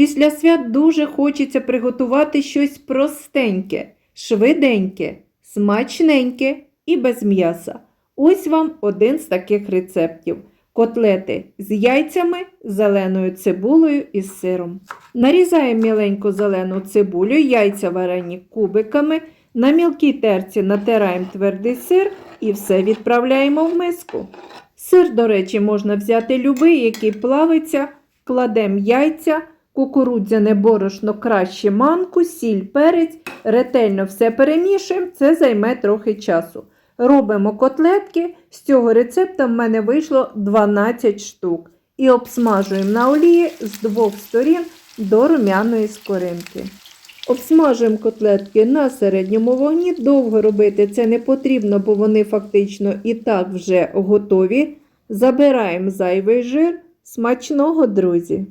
Після свят дуже хочеться приготувати щось простеньке, швиденьке, смачненьке і без м'яса. Ось вам один з таких рецептів. Котлети з яйцями, зеленою цибулею і сиром. Нарізаємо міленьку зелену цибулю, яйця варені кубиками. На мілкій терці натираємо твердий сир і все відправляємо в миску. Сир, до речі, можна взяти любий, який плавиться, кладемо яйця, кукурудзяне борошно, краще манку, сіль, перець, ретельно все перемішуємо, це займе трохи часу. Робимо котлетки, з цього рецепта в мене вийшло 12 штук. І обсмажуємо на олії з двох сторін до румяної скоринки. Обсмажуємо котлетки на середньому вогні. Довго робити це не потрібно, бо вони фактично і так вже готові. Забираємо зайвий жир. Смачного, друзі!